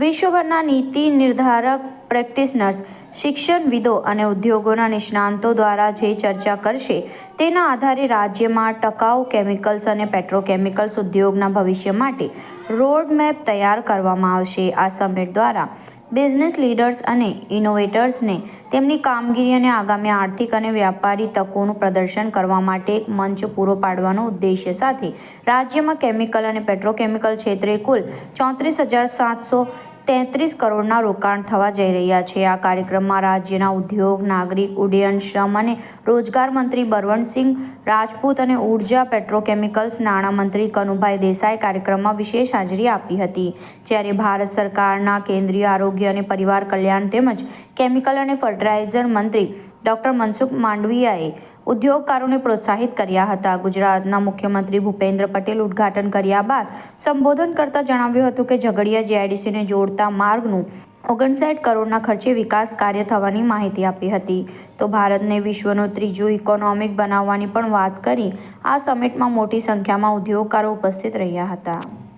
વિશ્વભરના નીતિ નિર્ધારક પ્રેક્ટિશનર્સ શિક્ષણવિદો અને ઉદ્યોગોના નિષ્ણાંતો દ્વારા જે ચર્ચા કરશે તેના આધારે રાજ્યમાં ટકાઉ કેમિકલ્સ અને પેટ્રોકેમિકલ્સ ઉદ્યોગના ભવિષ્ય માટે રોડમેપ તૈયાર કરવામાં આવશે. આ સમિટ દ્વારા બિઝનેસ લીડર્સ અને ઇનોવેટર્સને તેમની કામગીરી અને આગામી આર્થિક અને વ્યાપારી તકોનું પ્રદર્શન કરવા માટે એક મંચ પૂરો પાડવાનો ઉદ્દેશ્ય સાથે રાજ્યમાં કેમિકલ અને પેટ્રોકેમિકલ ક્ષેત્રે કુલ ચોત્રીસ હજાર સાતસો તેત્રીસ કરોડના રોકાણ થવા જઈ રહ્યા છે. આ કાર્યક્રમમાં રાજ્યના ઉદ્યોગ, નાગરિક, ઉડ્ડયન, શ્રમ અને રોજગાર મંત્રી બળવંતસિંહ રાજપૂત અને ઊર્જા પેટ્રોકેમિકલ્સ નાણામંત્રી કનુભાઈ દેસાઈ કાર્યક્રમમાં વિશેષ હાજરી આપી હતી. જ્યારે ભારત સરકારના કેન્દ્રીય આરોગ્ય અને પરિવાર કલ્યાણ તેમજ કેમિકલ અને ફર્ટિલાઇઝર મંત્રી ડૉક્ટર મનસુખ માંડવિયાએ ઉદ્યોગકારોને પ્રોત્સાહિત કર્યા હતા. ગુજરાતના મુખ્યમંત્રી ભૂપેન્દ્ર પટેલ ઉદ્ઘાટન કર્યા બાદ સંબોધન કરતા જણાવ્યું હતું કે, ઝઘડિયા જીઆઈડીસીને જોડતા માર્ગનું ઓગણસાઠ કરોડના ખર્ચે વિકાસ કાર્ય થવાની માહિતી આપી હતી. તો ભારતને વિશ્વનું ત્રીજું ઇકોનોમિક બનાવવાની પણ વાત કરી આ સમિટમાં મોટી સંખ્યામાં ઉદ્યોગકારો ઉપસ્થિત રહ્યા હતા.